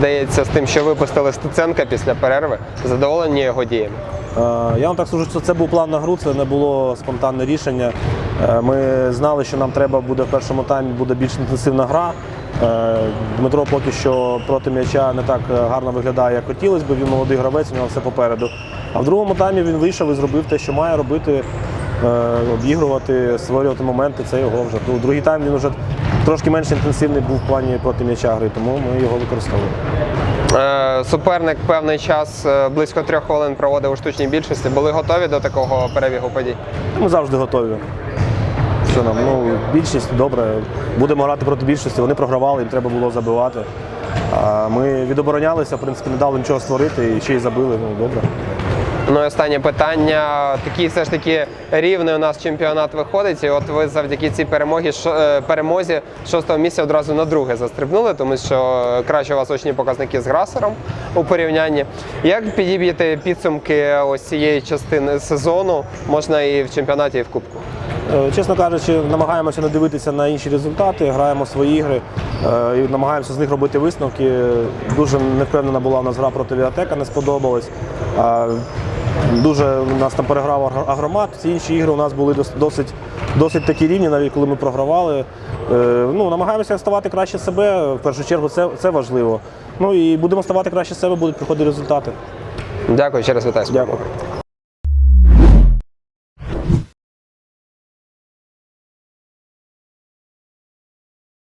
здається, з тим, що випустили Стеценка після перерви. Задоволені його діями. Е, Я вам так скажу, що це був план на гру, це не було спонтанне рішення. Е, Ми знали, що нам треба буде в першому таймі буде більш інтенсивна гра. Е, Дмитро поки що проти м'яча не так гарно виглядає, як хотілося б. Він молодий гравець, у нього все попереду. А в другому таймі він вийшов і зробив те, що має робити, обігрувати, створювати моменти. Це його вже. У другий тайм він вже трошки менш інтенсивний був в плані проти м'яча гри, тому ми його використовуємо. Е, Суперник певний час е, близько трьох хвилин проводив у штучній більшості. Були готові до такого перебігу подій. Ми завжди готові. Що нам? Ну, більшість добре. Будемо грати проти більшості. Вони програвали, їм треба було забивати. Ми відоборонялися, в принципі, не дали нічого створити і ще й забили. Ну, добре. Ну і останнє питання. Такий все ж таки рівний у нас чемпіонат виходить. І от ви завдяки цій перемогі шо- е, перемозі шостого місця одразу на друге застрибнули, тому що краще у вас очні показники з грасером у порівнянні. Як підіб'єте підсумки ось цієї частини сезону? Можна і в чемпіонаті, і в кубку. Е, Чесно кажучи, намагаємося не дивитися на інші результати, граємо свої ігри е, і намагаємося з них робити висновки. Дуже невпевнена була у нас гра проти Віатека, не сподобалась. Дуже нас там переграв агромат. Всі інші ігри у нас були досить, досить такі рівні, навіть коли ми програвали. Е, Ну, намагаємося ставати краще себе. В першу чергу це, це важливо. Ну і будемо ставати краще себе, будуть приходити результати. Дякую, ще раз вітаю. Дякую.